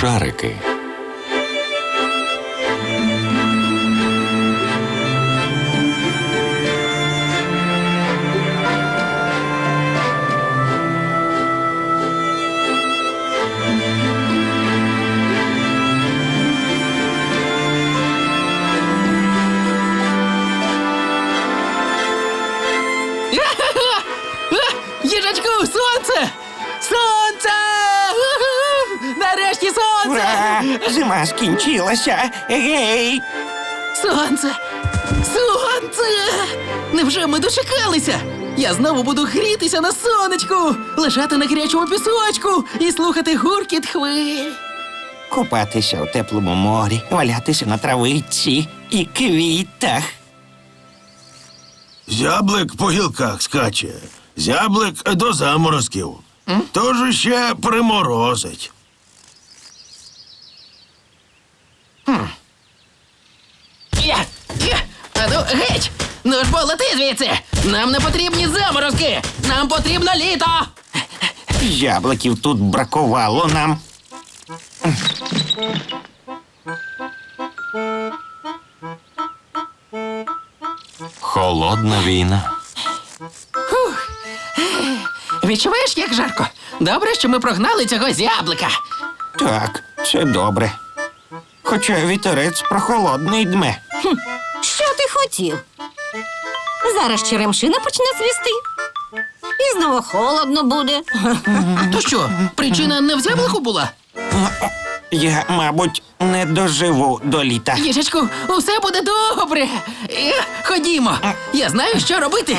шарики. Нарешті сонце! Ура! Зима скінчилася. Гей! Сонце! Сонце! Невже ми дочекалися? Я знову буду грітися на сонечку, лежати на гарячому пісочку і слухати гуркіт хвиль. Купатися у теплому морі, валятися на травиці і квітах. Зяблик по гілках скаче, зяблик до заморозків. Тож ще приморозить. Я, я, а ну геть! Ну ж бо лети звідси! Нам не потрібні заморозки! Нам потрібно літо! Яблуків тут бракувало нам. Холодна війна. Відчуваєш, як жарко? Добре, що ми прогнали цього зяблика. Так, це добре. Хоча вітерець прохолодний дме. Що ти хотів? Зараз черемшина почне цвісти. І знову холодно буде. То що, причина не в зяблику була? Я, мабуть, не доживу до літа. Їжачку, усе буде добре. Е, Ходімо. Я знаю, що робити.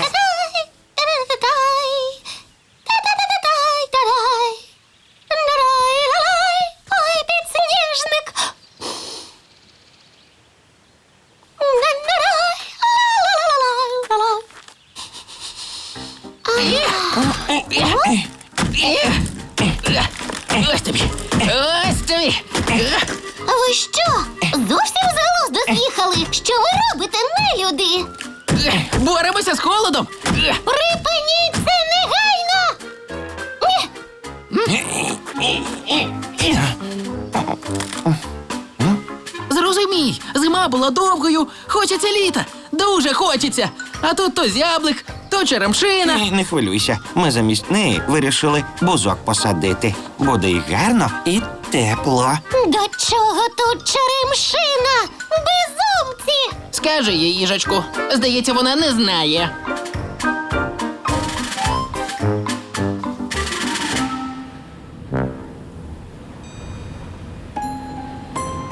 А тут то зяблик, то черемшина. Ні, не хвилюйся. Ми замість неї вирішили бузок посадити. Буде і гарно, і тепло. До чого тут черемшина? Безумці! Скажи їй, їжачку. Здається, вона не знає.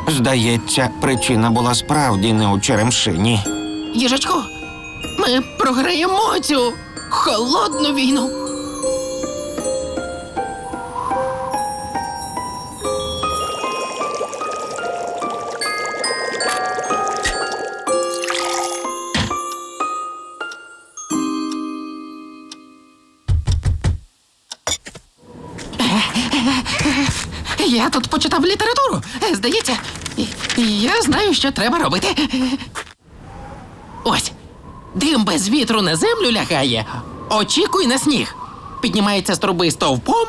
Здається, причина була справді не у черемшині. Їжачку, ми програємо цю холодну війну. Я тут почитав літературу. Здається, я знаю, що треба робити. Ось. Дим без вітру на землю лягає. Очікуй на сніг. Піднімається з труби стовпом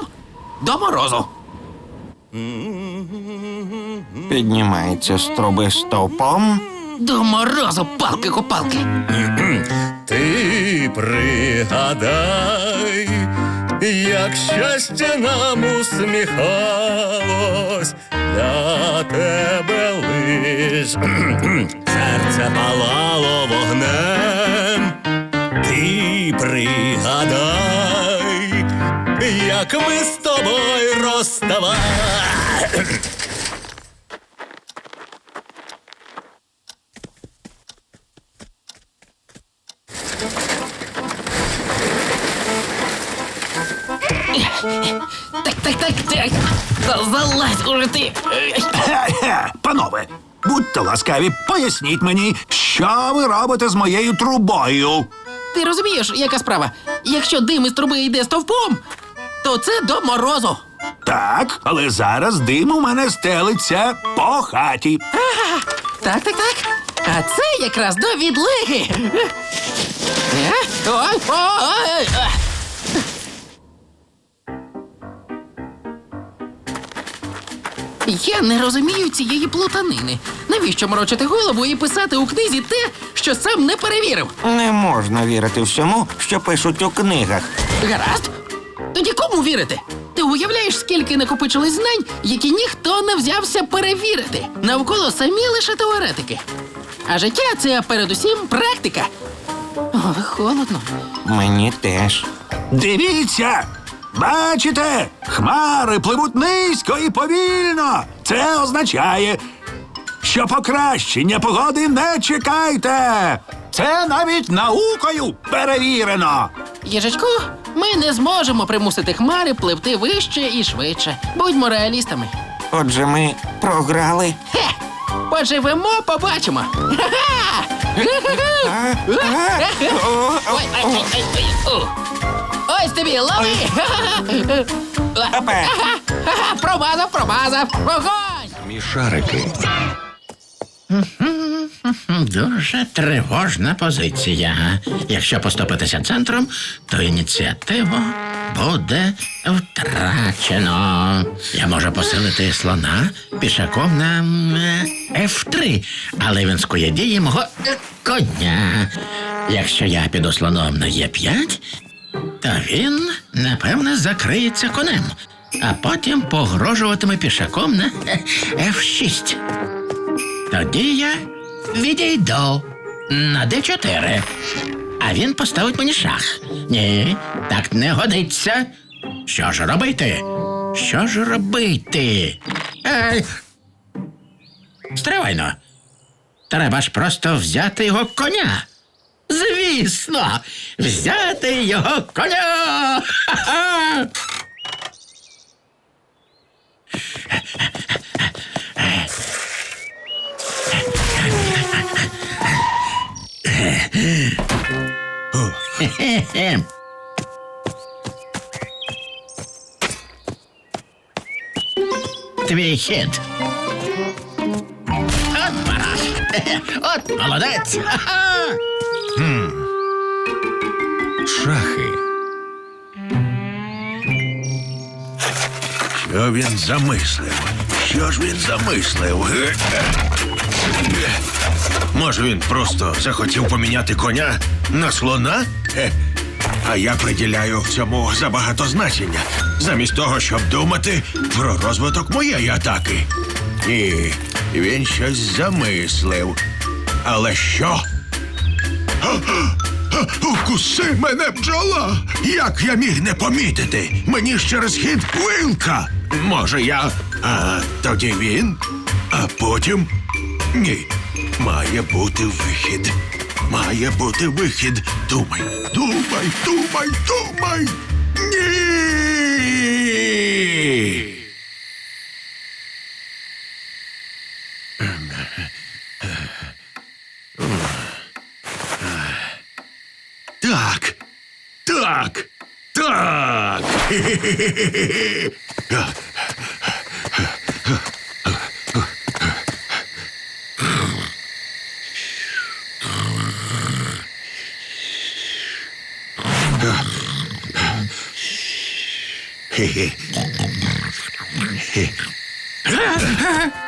до морозу. Піднімається з труби стовпом. До морозу, палки-копалки. Ти пригадай, як щастя нам усміхалось, для тебе лиш серце палало вогнем. Ти пригадай, як ми з тобою розставали. Так, так, так, так. Та Залазь уже ти. Панове, будьте ласкаві, поясніть мені, що ви робите з моєю трубою. Ти розумієш, яка справа? Якщо дим із труби йде стовпом, то це до морозу. Так, але зараз дим у мене стелиться по хаті. Так, так, так. А це якраз до відлиги. Е? Ой, ой, ой. Я не розумію цієї плутанини. Навіщо морочити голову і писати у книзі те, що сам не перевірив? Не можна вірити всьому, що пишуть у книгах. Гаразд? Тоді кому вірити? Ти уявляєш, скільки накопичилось знань, які ніхто не взявся перевірити. Навколо самі лише теоретики. А життя це передусім практика. Ой, холодно. Мені теж. Дивіться! Бачите? Хмари пливуть низько і повільно. Це означає, що покращення погоди не чекайте. Це навіть наукою перевірено. Їжачку, ми не зможемо примусити хмари пливти вище і швидше. Будьмо реалістами. Отже, ми програли. Хе! Поживемо, побачимо. Ха-ха! Ой, ай, ай, ай, ай, о. Ось тобі, лови! Промазав, промазав! Вогонь! Мішарики. Дуже тривожна позиція. Якщо поступитися центром, то ініціативу буде втрачено. Я можу посилити слона пішаком на м, F3, але він скує дії мого коня. Якщо я піду слоном на Е5, то він, напевне, закриється конем, а потім погрожуватиме пішаком на е, F6. Тоді я відійду на Д4. А він поставить мені шах. Ні, так не годиться. Що ж робити? Що ж робити? Ей. Стривайно. Треба ж просто взяти його коня. Звісно, взяти його коня. Ха-ха! Твій хід. От бараш. От молодець. Ха-ха. Шахи. Що він замислив? Що ж він замислив? Може, він просто захотів поміняти коня на слона? А я приділяю цьому забагато значення, замість того, щоб думати про розвиток моєї атаки. Ні, він щось замислив. Але що? Укуси мене бджола! Як я міг не помітити? Мені ж через хід вилка. Може, я. А тоді він, а потім. Ні. Має бути вихід. Має бути вихід. Думай, думай, думай, думай. Ні.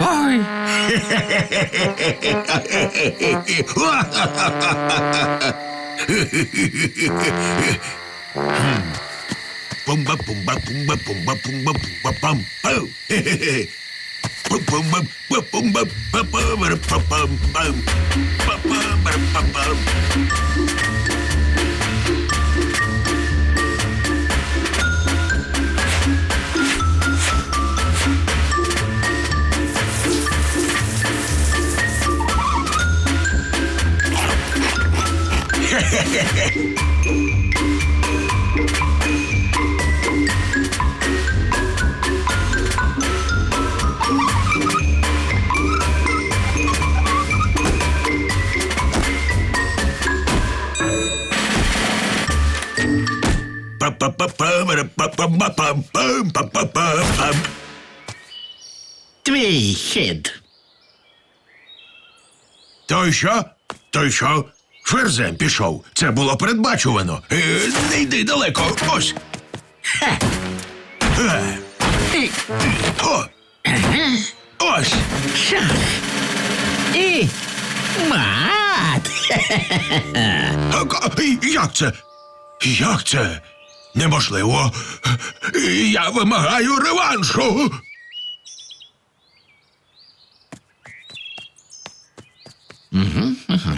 Oi! Pumba pumba pumba pumba pumba pumba pam. Oh. Pum pum pum pum pum pum pum pum pum pum pum pum Hehehehe Твій хід. Той що? Той що? Ферзем пішов. Це було передбачувано. Е, не йди далеко. Ось. О. Ось. І мат. Як це? Як це? Неможливо. Я вимагаю реваншу.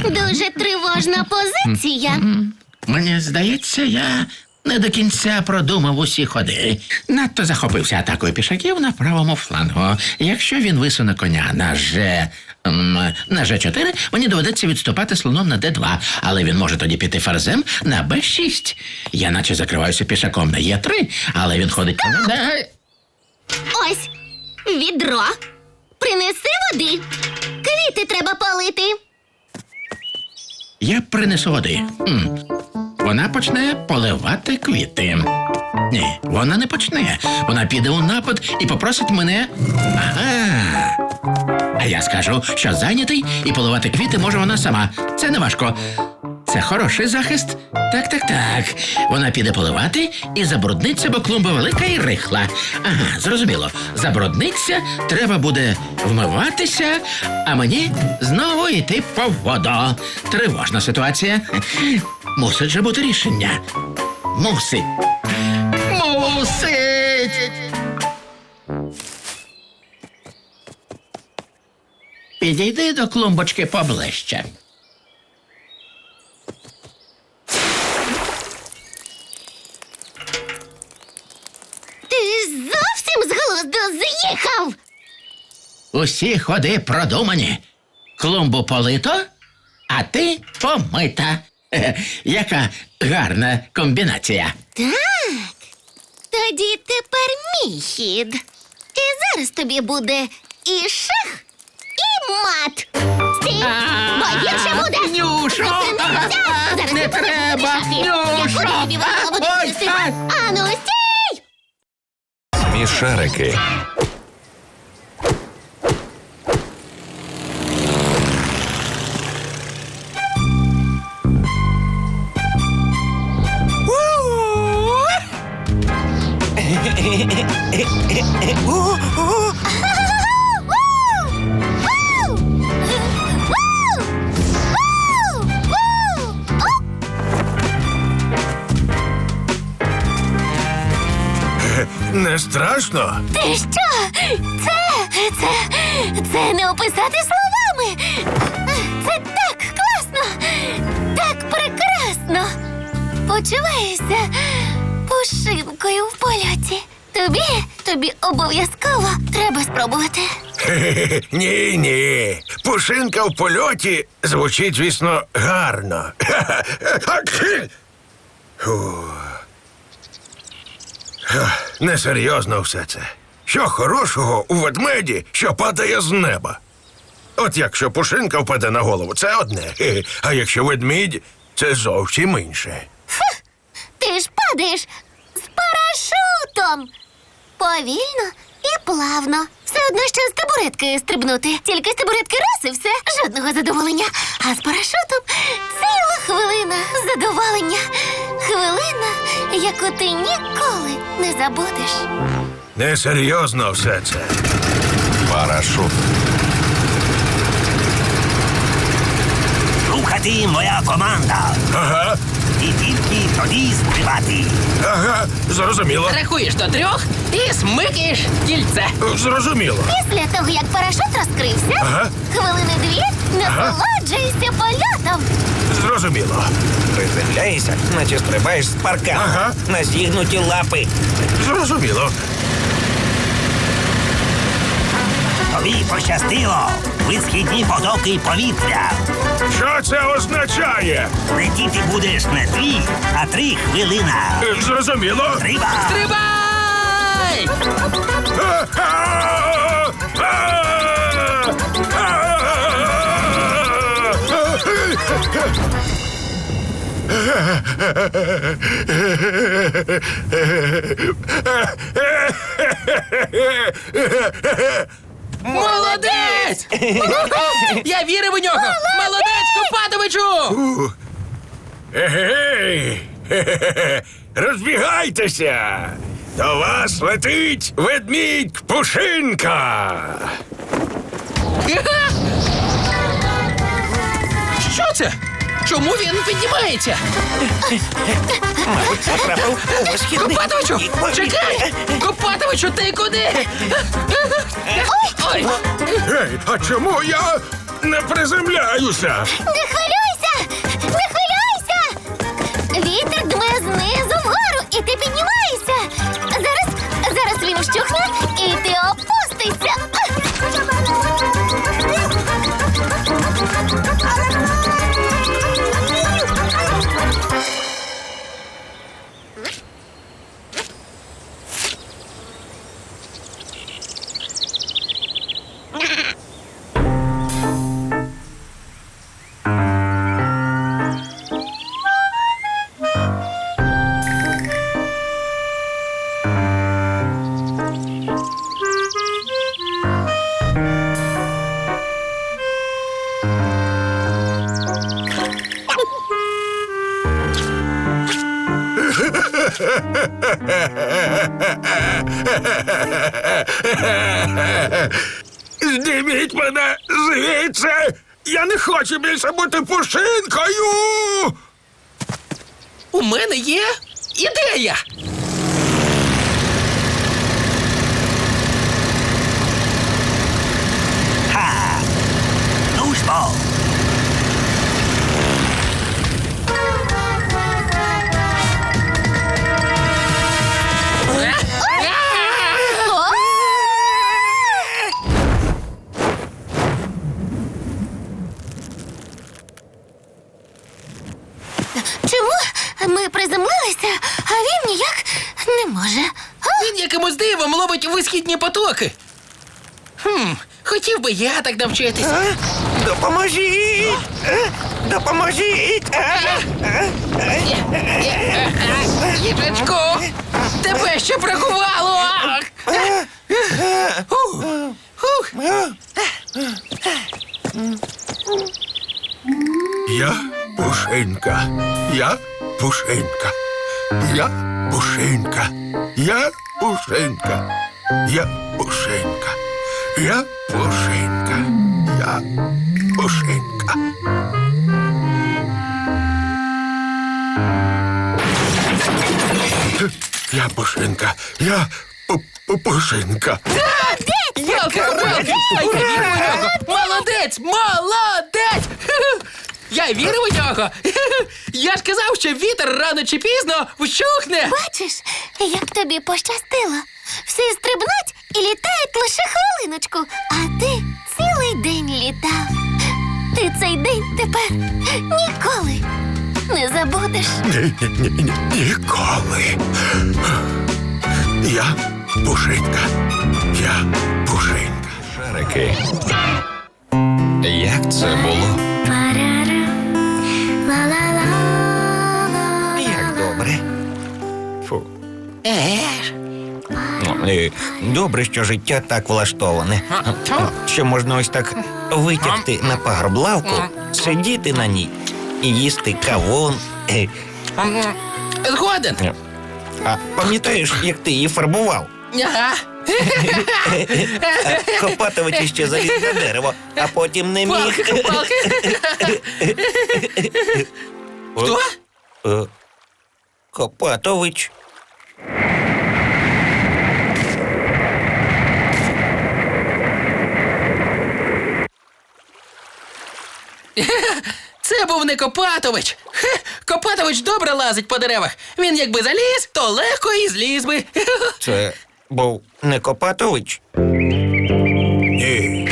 Дуже тривожна позиція. Мені здається, я не до кінця продумав усі ходи. Надто захопився атакою пішаків на правому флангу. Якщо він висуне коня на Ж... на Ж4, мені доведеться відступати слоном на Д2, але він може тоді піти ферзем на Б6. Я наче закриваюся пішаком на Е3, але він ходить на... Ось відро. Принеси води. Квіти треба полити. Я принесу води. М. Вона почне поливати квіти. Ні, вона не почне. Вона піде у напад і попросить мене. Ага. А я скажу, що зайнятий і поливати квіти може вона сама. Це не важко. Це хороший захист. Так, так, так. Вона піде поливати і забрудниться, бо клумба велика і рихла. Ага, зрозуміло. Забрудниться, треба буде вмиватися, а мені знову йти по воду. Тривожна ситуація. Мусить же бути рішення. Мусить. Мусить. Підійди до клумбочки поближче. Ти зовсім з глузду з'їхав. Усі ходи продумані. Клумбу полито, а ти помита. Яка гарна комбінація. Так. Тоді тепер мій хід. І зараз тобі буде і шах, і мат. Стій, бо гірше буде. Нюшо! Зупинися! Зараз Не покажу тобі треба! шахи. Я Нюшо! Ой. Ану, стій! Смішарики. Страшно? Ти що? Це, це, це не описати словами. Це так класно, так прекрасно. Почуваюся пушинкою в польоті. Тобі, тобі обов'язково треба спробувати. Ні, ні. Пушинка в польоті звучить, звісно, гарно. Фу. Несерйозно все це. Що хорошого у ведмеді, що падає з неба? От якщо пушинка впаде на голову, це одне. А якщо ведмідь, це зовсім інше. Ти ж падаєш з парашутом. Повільно і плавно. Все одно, що з табуретки стрибнути. Тільки з табуретки раз і все, жодного задоволення. А з парашутом ціла хвилина задоволення. Хвилина, яку ти ніколи не забудеш. Несерйозно все це. Парашут. Рухати моя команда. Ага, І тільки тоді стрибати. ага, зрозуміло. Рахуєш до трьох і смикаєш кільце. Зрозуміло. Після того, як парашут розкрився, Ага. хвилини дві насолоджуйся польотом. Зрозуміло. Приземляєшся, наче стрибаєш з парка. Ага. На зігнуті лапи. Зрозуміло. Тобі пощастило. Висхідні потоки повітря. Що це означає? Летіти будеш не дві, а три хвилина. Зрозуміло. Триба! Стрибай! Молодець! Я вірив у нього! Молодець, Копатовичу! Егей! Розбігайтеся! До вас летить ведмідь Пушинка. Що це? Чому він піднімається? Потрапив у висхідний. Копатовичу! Чекай! Копатовичу, ти куди? Ой! Ей, а чому я не приземляюся? Не хвилюйся! Мене звідси! Я не хочу більше бути пушинкою! У мене є ідея! дивом ловить висхідні потоки. Хм, хотів би я так навчитися. Допоможіть! Е, Допоможіть! Е, Їжачку, тебе ще бракувало! Ух, ух. Я пушинка. Я пушинка. Я пушинка. Я пушинка. Я пушинка. Я пушинка. Я пушинка. Я пушинка. Я пу- пу- пушинка. Нього! Молодець! Молодець! Я вірю у нього! Я ж казав, що вітер рано чи пізно вщухне! Бачиш, як тобі пощастило. Всі стрибнуть і літають лише хвилиночку, а ти цілий день літав. Ти цей день тепер ніколи не забудеш. Ні, ні, ні, ні, ніколи. Я пушинка. Я пушинка. Шарики. Як це було? Як добре. Фу. Ну, Добре, що життя так влаштоване. Що можна ось так витягти на пагорб лавку, сидіти на ній і їсти кавун. Е, Згоден! А пам'ятаєш, як ти її фарбував? Ага. Копатович ще заліз на дерево, а потім не міг. Палки, палки. Хто? Е, Копатович. Це був не Копатович. Хе, Копатович добре лазить по деревах. Він якби заліз, то легко і зліз би. Це був не Копатович. Ні.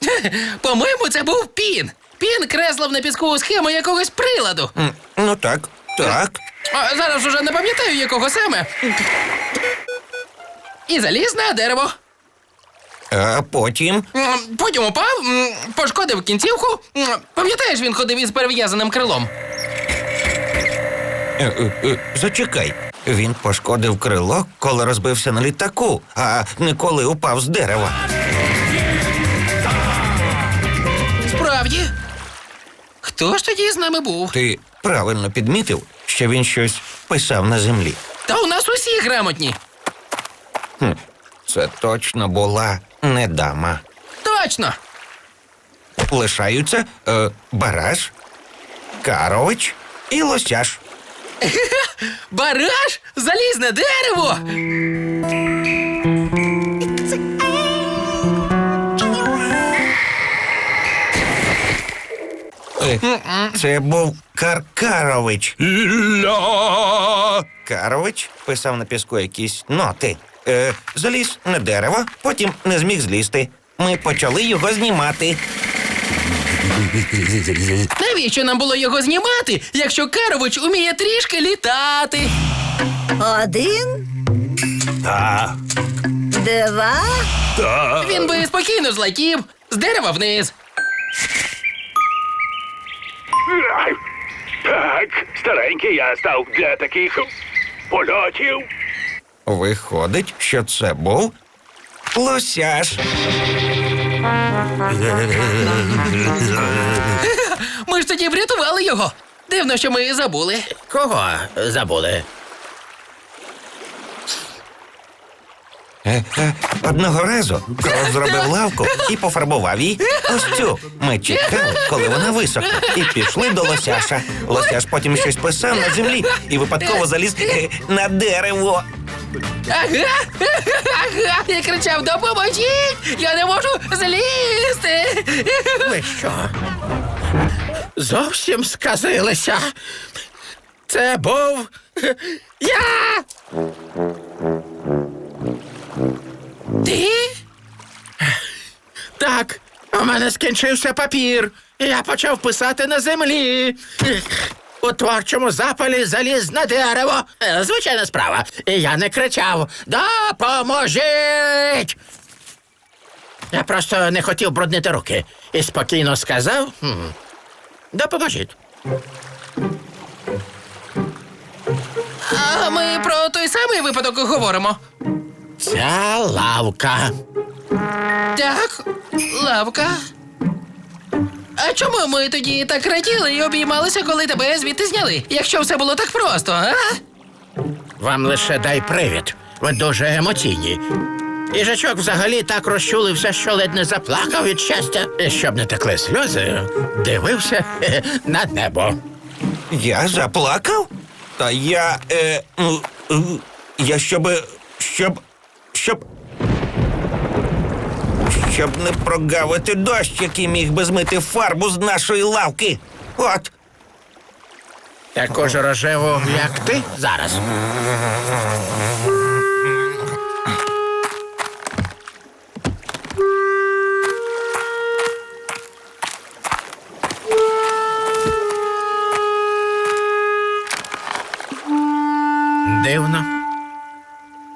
По-моєму, це був пін. Пін креслив на піску схему якогось приладу. М, Ну так, так. А зараз уже не пам'ятаю, якого саме. І заліз на дерево. А потім. М, Потім упав, м, пошкодив кінцівку. М, Пам'ятаєш, він ходив із перев'язаним крилом. Е, е, е, Зачекай. Він пошкодив крило, коли розбився на літаку, а не коли упав з дерева. Справді. Хто ж тоді з нами був? Ти правильно підмітив, що він щось писав на землі. Та у нас усі грамотні. Це точно була не дама. Точно. Лишаються е, Бараш, Карович і Лосяш. Бараш, залізне дерево. Е, Це був Каркарович. Ля! Карович писав на піску якісь ноти. Е, заліз на дерево, потім не зміг злізти. Ми почали його знімати. Навіщо нам було його знімати, якщо Карович уміє трішки літати? Один, Та. два. Він би спокійно злетів з дерева вниз. Так, старенький я став для таких польотів. Виходить, що це був Лосяш. Ми ж тоді врятували його. Дивно, що ми забули. Кого забули? Е, е, Одного разу кров зробив лавку і пофарбував її. Ось цю. Ми чекали, коли вона висохне, і пішли до лосяша. Лосяш потім щось писав на землі і випадково заліз е, на дерево. Ага, ага, і кричав: допоможіть! Я не можу злізти. Ви що? Зовсім сказилися. Це був я. Ти? Так, у мене скінчився папір, я почав писати на землі. У творчому запалі заліз на дерево. Е, Звичайна справа. І я не кричав Допоможіть! Я просто не хотів бруднити руки і спокійно сказав «Хм, Допоможіть. А ми про той самий випадок говоримо. Ця лавка. Так, лавка. А чому ми тоді так раділи і обіймалися, коли тебе звідти зняли? Якщо все було так просто, а? Вам лише дай привід. Ви дуже емоційні. Їжачок взагалі так розчулився, що ледь не заплакав від щастя. І щоб не текли сльози, дивився на небо. Я заплакав? Та я. Е, м, е, я щоб. щоб. щоб. Щоб не прогавити дощ, який міг би змити фарбу з нашої лавки. От. Таку ж рожеву, як ти зараз. Дивно.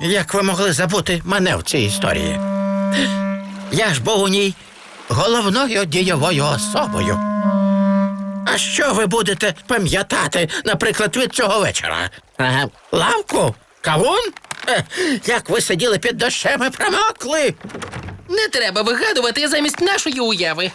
Як ви могли забути мене в цій історії? Я ж був у ній головною дієвою особою. А що ви будете пам'ятати, наприклад, від цього вечора? Лавку? Кавун? Е, Як ви сиділи під дощем і промокли? Не треба вигадувати замість нашої уяви.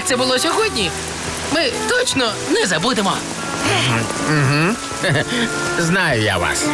Як це було сьогодні, ми точно не забудемо. Знаю я вас.